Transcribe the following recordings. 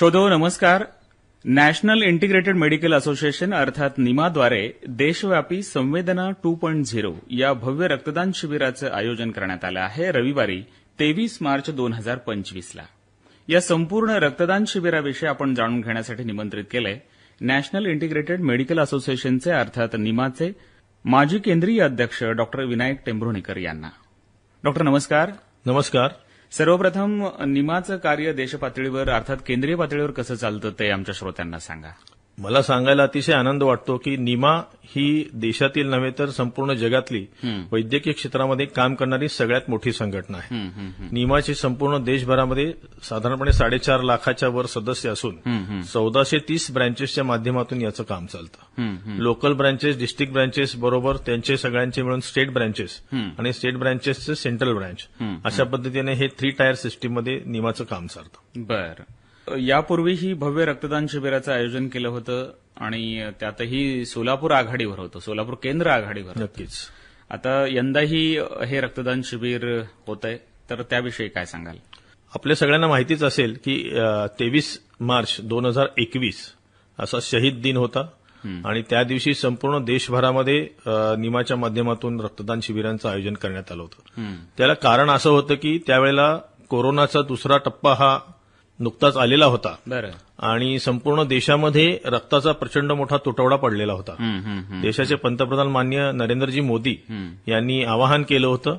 शोधो नमस्कार. National integrated medical association अर्थात निमाद्वारे देशव्यापी संवेदना टू पॉईंट झिरो या भव्य रक्तदान शिबिराचं आयोजन करण्यात आलं आहे रविवारी तेवीस मार्च दोन हजार पंचवीसला. या संपूर्ण रक्तदान शिबिराविषयी आपण जाणून घेण्यासाठी निमंत्रित केलंय नॅशनल इंटिग्रेटेड मेडिकल असोसिएशनचे अर्थात निमाचे माजी केंद्रीय अध्यक्ष डॉक्टर विनायक टेंभुर्णीकर यांना. डॉक्टर नमस्कार. नमस्कार. सर्वप्रथम निमाचं कार्य देशपातळीवर अर्थात केंद्रीय पातळीवर कसं चालतं ते आमच्या श्रोत्यांना सांगा. मला सांगायला अतिशय आनंद वाटतो की निमा ही देशातील नव्हे तर संपूर्ण जगातली वैद्यकीय क्षेत्रामध्ये काम करणारी सगळ्यात मोठी संघटना आहे. निमाची संपूर्ण देशभरामध्ये साधारणपणे साडेचार लाखाच्या वर सदस्य असून चौदाशे तीस ब्रँचेसच्या माध्यमातून याचं काम चालतं. लोकल ब्रँचेस डिस्ट्रिक्ट ब्रँचेस बरोबर त्यांचे सगळ्यांचे मिळून स्टेट ब्रँचेस आणि स्टेट ब्रँचेसचे सेंट्रल ब्रँच अशा पद्धतीने हे थ्री टायर सिस्टीममध्ये निमाचं काम चालतं. बर. यापूर्वी ही भव्य रक्तदान शिबिराचं आयोजन केलं होतं आणि त्यातही सोलापूर आघाडीवर होतं सोलापूर केंद्र आघाडीवर. नक्कीच. आता यंदाही हे रक्तदान शिबिर होत आहे तर त्याविषयी काय सांगाल? आपल्या सगळ्यांना माहितीच असेल की तेवीस मार्च दोन हजार एकवीस असा शहीद दिन होता. आणि त्या दिवशी संपूर्ण देशभरामध्ये निमाच्या माध्यमातून रक्तदान शिबिरांचं आयोजन करण्यात आलं होतं. त्याला कारण असं होतं की त्यावेळेला कोरोनाचा दुसरा टप्पा हा नुकताच आलेला होता. आणि संपूर्ण देशामध्ये रक्ताचा प्रचंड मोठा तुटवडा पडलेला होता. देशाचे पंतप्रधान मान्य नरेंद्रजी मोदी यांनी आवाहन केलं होतं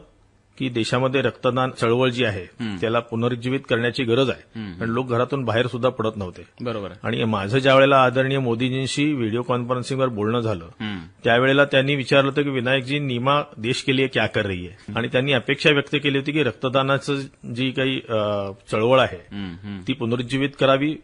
की देशामध्ये रक्तदान चळवळ जी आहे त्याला पुनरुज्जीवित करण्याची गरज आहे. आणि लोक घरातून बाहेर सुद्धा पडत नव्हते. बरोबर. आणि माझं ज्या वेळेला आदरणीय मोदीजींशी व्हिडिओ कॉन्फरन्सिंगवर बोलणं झालं त्यावेळेला त्यांनी विचारलं होतं की विनायकजी नीमा देश के लिए क्या कर रही है? आणि त्यांनी अपेक्षा व्यक्त केली होती की रक्तदानाचं जी काही चळवळ आहे. ती पुनरुज्जीवित करावी.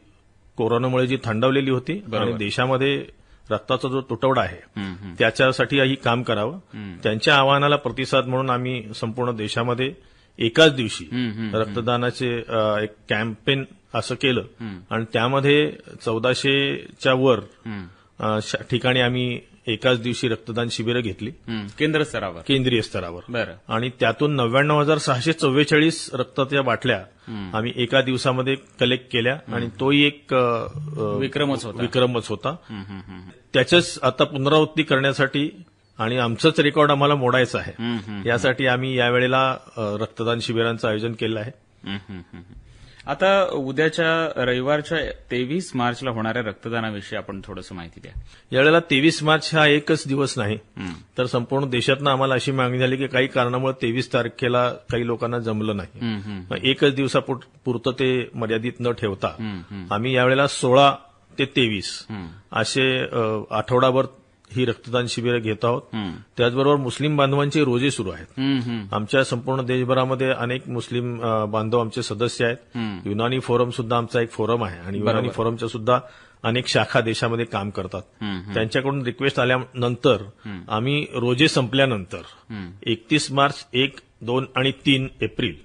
कोरोनामुळे जी थंडावलेली होती आणि देशामध्ये रक्ताचा जो तुटवडा आहे. त्याच्यासाठी काम करावं. त्यांच्या आवाहनाला प्रतिसाद म्हणून आम्ही संपूर्ण देशामध्ये एकाच दिवशी. रक्तदानाचे एक कॅम्पेन असं केलं. आणि त्यामध्ये चौदाशेच्या वर ठिकाणी आम्ही एकाच दिवशी रक्तदान शिबिरं घेतली. केंद्र स्तरावर. केंद्रीय स्तरावर. बरं. आणि त्यातून नव्याण्णव हजार सहाशे चव्वेचाळीस रक्ताच्या बाटल्या आम्ही एका दिवसामध्ये कलेक्ट केल्या आणि तोही एक विक्रमच होता. विक्रमच होता. त्याच्याच आता पुनरावृत्ती करण्यासाठी आणि आमचंच रेकॉर्ड आम्हाला मोडायचं आहे. यासाठी आम्ही यावेळेला रक्तदान शिबिरांचं आयोजन केलं आहे. आता उद्याच्या रविवारच्या तेवीस मार्चला होणाऱ्या रक्तदानाविषयी आपण थोडंसं माहिती द्या यावेळेला तेवीस मार्च हा एकच दिवस नाही. तर संपूर्ण देशातनं आम्हाला अशी मागणी झाली की काही कारणामुळे तेवीस तारखेला काही लोकांना जमलं नाही एकच दिवसापुरतं ते मर्यादित न ठेवता. आम्ही यावेळेला सोळा ते तेवीस. असे आठवडाभर ही रक्तदान शिबिरं घेत आहोत. त्याचबरोबर मुस्लिम बांधवांचे रोजे सुरू आहेत. आमच्या संपूर्ण देशभरामध्ये अनेक मुस्लिम बांधव आमचे सदस्य आहेत. युनानी फोरम सुद्धा आमचा एक फोरम आहे आणि युनानी फोरमच्या सुद्धा अनेक शाखा देशामध्ये काम करतात. त्यांच्याकडून रिक्वेस्ट आल्यानंतर आम्ही रोजे संपल्यानंतर. एकतीस मार्च एक दोन आणि तीन एप्रिल.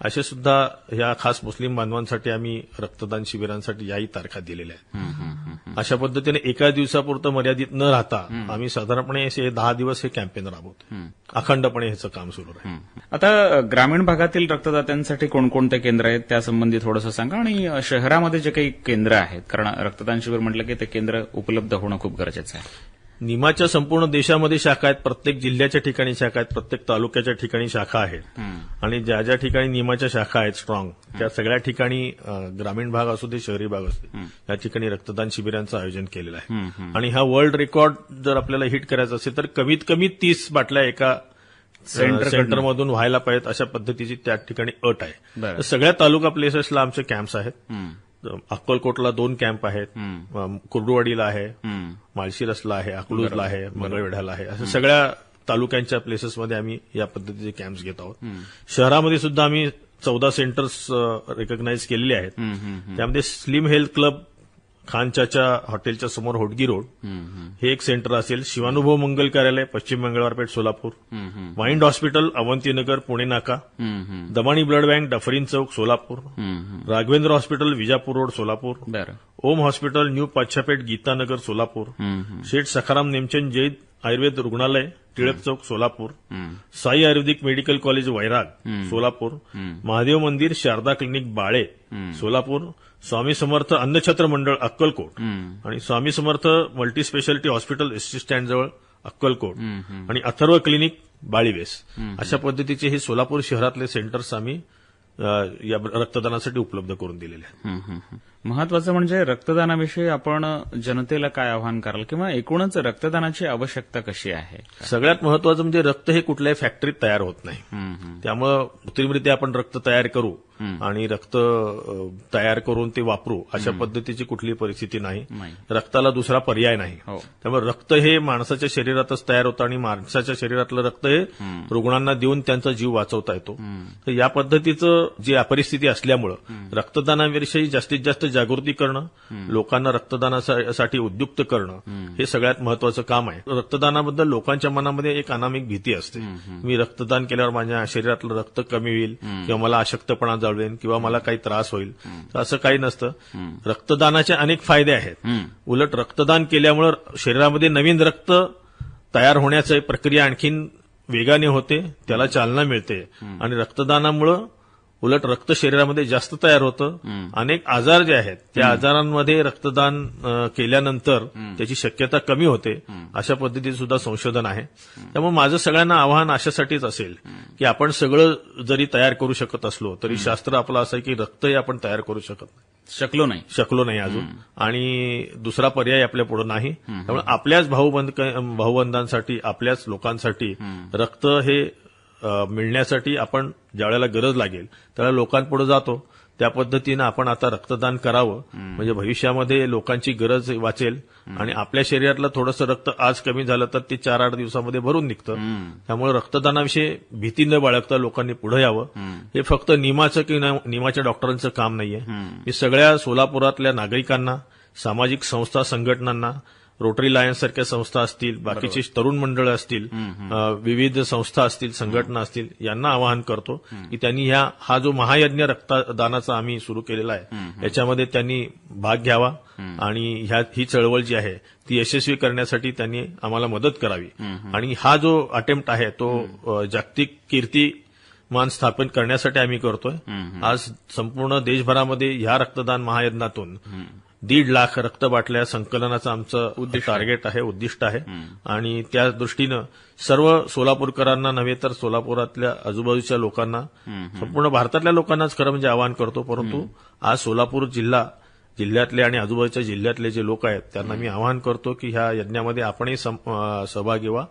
असे सुद्धा या खास मुस्लिम बांधवांसाठी आम्ही रक्तदान शिबिरांसाठी याही तारखा दिलेल्या आहेत. अशा पद्धतीने एका दिवसापुरतं मर्यादित न राहता आम्ही साधारणपणे असे दहा दिवस हे कॅम्पेन राबवतो. अखंडपणे ह्याचं काम सुरू राहील. आता ग्रामीण भागातील रक्तदात्यांसाठी कोणकोणते केंद्र आहेत त्यासंबंधी थोडंसं सांगा आणि शहरामध्ये जे काही केंद्र आहेत कारण रक्तदान शिबिर म्हटलं की ते केंद्र उपलब्ध होणं खूप गरजेचं आहे. निमाच्या संपूर्ण देशामध्ये शाखा आहेत. प्रत्येक जिल्ह्याच्या ठिकाणी शाखा आहेत. प्रत्येक तालुक्याच्या ठिकाणी शाखा आहेत. आणि ज्या ज्या ठिकाणी निमाच्या शाखा आहेत स्ट्रॉंग त्या सगळ्या ठिकाणी ग्रामीण भाग असू दे शहरी भाग असू दे या ठिकाणी रक्तदान शिबिरांचं आयोजन केलेलं आहे. आणि हा वर्ल्ड रेकॉर्ड जर आपल्याला हिट करायचा असेल तर कमीत कमी तीस बाटल्या एका सेंटरकडनं. सेंटरमधून व्हायला पाहिजेत अशा पद्धतीची त्या ठिकाणी अट आहे. सगळ्या तालुका प्लेसेसला आमचे कॅम्प्स आहेत. अक्कलकोटला दोन कॅम्प आहेत. कुर्डुवाडीला आहे. माळशिरसला आहे अकलूजला आहे मंगळवेढ्याला आहे. असं सगळ्या तालुक्यांच्या प्लेसेसमध्ये आम्ही या पद्धतीचे कॅम्प्स घेत आहोत. शहरामध्ये सुद्धा आम्ही चौदा सेंटर्स रेकग्नाईज केलेले आहेत. त्यामध्ये स्लिम हेल्थ क्लब खानच्याच्या हॉटेलच्या समोर होटगी रोड हं, एक सेंटर असेल शिवानुभव मंगल कार्यालय पश्चिम मंगळवारपेठ सोलापूर. माइंड हॉस्पिटल अवंतीनगर पुणे नाका. दमाणी ब्लड बँक डफरीन चौक Solapur. Raghavendra hospital Vijapur road Solapur Om hospital new Pachhapeth Gitanagar Solapur. Sheth Sakharam Nemchand Zaid Ayurveda रुग्णालय टिळक चौक Solapur. Sai Ayurvedic medical college Vairag Solapur. Mahadev मंदिर शारदा क्लिनिक बाळे सोलापूर स्वामी समर्थ अन्नछत्र मंडळ अक्कलकोट. आणि Swami Samarth multi speciality hospital ST stand जवळ अक्कलकोट. आणि Atharva clinic Balives अशा पद्धतीचे हे सोलापूर शहरातले सेंटर्स आम्ही या रक्तदानासाठी उपलब्ध करून दिलेले आहेत. महत्वाचं म्हणजे रक्तदानाविषयी आपण जनतेला काय आवाहन कराल किंवा एकूणच रक्तदानाची आवश्यकता कशी आहे? सगळ्यात महत्वाचं म्हणजे रक्त हे कुठल्याही फॅक्टरीत तयार होत नाही. त्यामुळं कृत्रिमरित्या आपण रक्त तयार करू आणि रक्त तयार करून ते वापरू अशा पद्धतीची कुठलीही परिस्थिती नाही. नाही. रक्ताला दुसरा पर्याय नाही. हो. त्यामुळे रक्त हे माणसाच्या शरीरातच तयार होतं आणि माणसाच्या शरीरातलं रक्त हे रुग्णांना देऊन त्यांचा जीव वाचवता येतो. तर या पद्धतीचं जी परिस्थिती असल्यामुळं रक्तदानाविषयी जास्तीत जास्त जागृती करणं लोकांना रक्तदानासाठी उद्युक्त करणं हे सगळ्यात महत्वाचं काम आहे. रक्तदानाबद्दल लोकांच्या मनामध्ये एक अनामिक भीती असते. मी रक्तदान केल्यावर माझ्या शरीरातलं रक्त कमी होईल किंवा मला अशक्तपणा जाळवेन किंवा मला काही त्रास होईल. तर असं काही नसतं. रक्तदानाचे अनेक फायदे आहेत. उलट रक्तदान केल्यामुळं शरीरामध्ये नवीन रक्त तयार होण्याची प्रक्रिया आणखीन वेगाने होते त्याला चालना मिळते. आणि रक्तदानामुळं उलट रक्त शरीरामध्ये जास्त तयार होतं. अनेक आजार जे आहेत त्या आजारांमध्ये रक्तदान केल्यानंतर त्याची शक्यता कमी होते. अशा पद्धतीचं सुद्धा संशोधन आहे. त्यामुळे माझं सगळ्यांना आव्हान अशासाठीच असेल की आपण सगळं जरी तयार करू शकत असलो तरी शास्त्र आपलं असं आहे की रक्तही आपण तयार करू शकत नाही. शकलो नाही. शकलो नाही अजून. आणि दुसरा पर्याय आपल्या पुढे नाही. त्यामुळे आपल्याच भाऊबंद भाऊबंधांसाठी आपल्याच लोकांसाठी रक्त हे मिळण्यासाठी आपण ज्यावेळेला गरज लागेल त्यावेळेला लोकांपुढे जातो. त्या पद्धतीनं आपण आता रक्तदान करावं. म्हणजे भविष्यामध्ये लोकांची गरज वाचेल आणि आपल्या शरीरातलं थोडंसं रक्त आज कमी झालं तर ते चार आठ दिवसामध्ये भरून निघतं. त्यामुळे रक्तदानाविषयी भीती न बाळगता लोकांनी पुढे यावं. हे फक्त निमाचं किंवा निमाच्या डॉक्टरांचं काम नाहीये. मी सगळ्या सोलापुरातल्या नागरिकांना सामाजिक संस्था संघटनांना रोटरी लायन्स सारख्या संस्था असतील बाकीची तरुण मंडळ असतील विविध संस्था असतील संघटना असतील यांना आवाहन करतो की त्यांनी ह्या हा जो महायज्ञ रक्तदानाचा आम्ही सुरू केलेला आहे याच्यामध्ये त्यांनी भाग घ्यावा आणि ह्या ही चळवळ जी आहे ती यशस्वी करण्यासाठी त्यांनी आम्हाला मदत करावी. आणि हा जो अटेम्प्ट आहे तो जागतिक कीर्ती मान स्थापन करण्यासाठी आम्ही करतोय. आज संपूर्ण देशभरामध्ये ह्या रक्तदान महायज्ञातून दीड लाख रक्त बाटल्या संकलनाचं आमचं टार्गेट आहे. उद्दिष्ट आहे. आणि त्या दृष्टीनं सर्व सोलापूरकरांना नव्हे तर सोलापुरातल्या आजूबाजूच्या लोकांना संपूर्ण भारतातल्या लोकांनाच खरं म्हणजे आवाहन करतो परंतु आज सोलापूर जिल्हा जिल्ह्यातले आणि आजूबाजूच्या जिल्ह्यातले जे लोक आहेत त्यांना मी आवाहन करतो की ह्या यज्ञामध्ये आपणही सहभागी व्हा.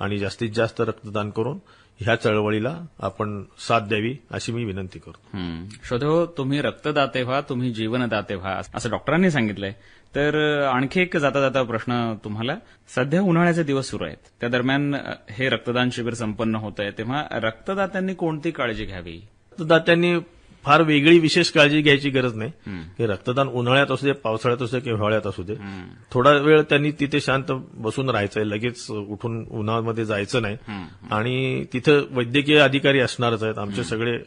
आणि जास्तीत जास्त रक्तदान करून ह्या चळवळीला आपण साथ द्यावी अशी मी विनंती करतो. हम्म. शोधो तुम्ही रक्तदाते व्हा तुम्ही जीवनदाते व्हा असं डॉक्टरांनी सांगितलंय. तर आणखी एक जाता जाता प्रश्न तुम्हाला. सध्या उन्हाळ्याचे दिवस सुरू आहेत. त्या दरम्यान हे रक्तदान शिबिर संपन्न होत आहे तेव्हा रक्तदात्यांनी कोणती काळजी घ्यावी? रक्तदात्यांनी फार वेगळी विशेष काळजी घ्यायची गरज नाही. की रक्तदान उन्हाळ्यात असू दे पावसाळ्यात असू दे किंवा हिवाळ्यात असू दे. थोडा वेळ त्यांनी तिथे शांत बसून राहायचंय. लगेच उठून उन्हामध्ये जायचं नाही. आणि तिथं वैद्यकीय अधिकारी असणारच आहेत. आमचे सगळे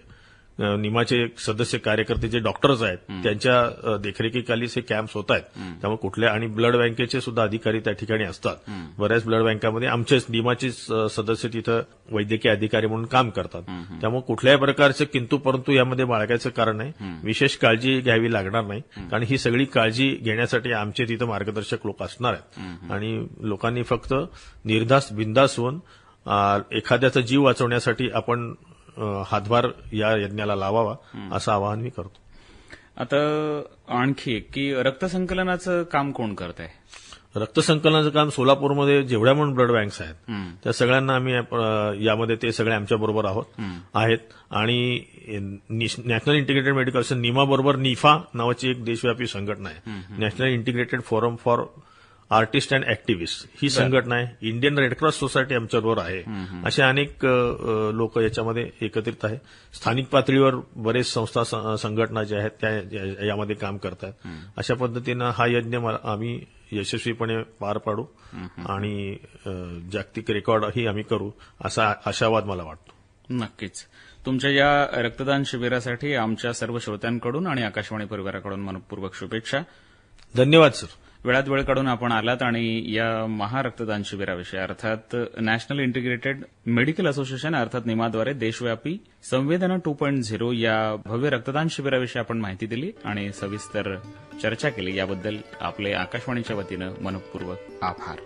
निमाचे सदस्य कार्यकर्ते जे डॉक्टर्स आहेत त्यांच्या अ, देखरेखीखाली हे कॅम्प्स होत आहेत. त्यामुळे कुठल्या आणि ब्लड बँकेचे सुद्धा अधिकारी त्या ठिकाणी असतात. बऱ्याच ब्लड बँकामध्ये आमचेच निमाचे स- सदस्य तिथं वैद्यकीय अधिकारी म्हणून काम करतात. त्यामुळे कुठल्याही प्रकारचं किंतु परंतु यामध्ये बाळगायचं कारण नाही. विशेष काळजी घ्यावी लागणार नाही. कारण ही सगळी काळजी घेण्यासाठी आमचे तिथं मार्गदर्शक लोक असणार आहेत. आणि लोकांनी फक्त निर्धास बिंदास होऊन एखाद्याचा जीव वाचवण्यासाठी आपण हातभार या यज्ञाला लावावा असं आवाहन मी करतो. आता आणखी एक की रक्तसंकलनाचं काम कोण करत आहे रक्तसंकलनाचं काम सोलापूरमध्ये जेवढ्या म्हणून ब्लड बँक्स आहेत त्या सगळ्यांना आम्ही यामध्ये ते सगळे आमच्या बरोबर आहोत आहेत. आणि नॅशनल इंटिग्रेटेड मेडिकल निमा बरोबर निफा नावाची एक देशव्यापी संघटना आहे. National integrated forum for artist and activist ही संघटना आहे. इंडियन रेडक्रॉस सोसायटी आमच्याबरोबर आहे. असे अनेक लोक याच्यामध्ये एकत्रित आहे स्थानिक पातळीवर बरेच संस्था संघटना ज्या आहेत त्या यामध्ये काम करतात. अशा पद्धतीनं हा यज्ञ आम्ही यशस्वीपणे पार पाडू आणि जागतिक रेकॉर्डही आम्ही करू असा आशावाद मला वाटतो. नक्कीच. तुमच्या या रक्तदान शिबिरासाठी आमच्या सर्व श्रोत्यांकडून आणि आकाशवाणी परिवाराकडून मनपूर्वक शुभेच्छा. धन्यवाद सर. वेळात वेळ काढून आपण आलात आणि या महारक्तदान शिबिराविषयी अर्थात नॅशनल इंटिग्रेटेड मेडिकल असोसिएशन अर्थात निमाद्वारे देशव्यापी संवेदना टू पॉईंट झिरो या भव्य रक्तदान शिबिराविषयी आपण माहिती दिली आणि सविस्तर चर्चा केली. याबद्दल आपले आकाशवाणीच्या वतीनं मनपूर्वक आभार.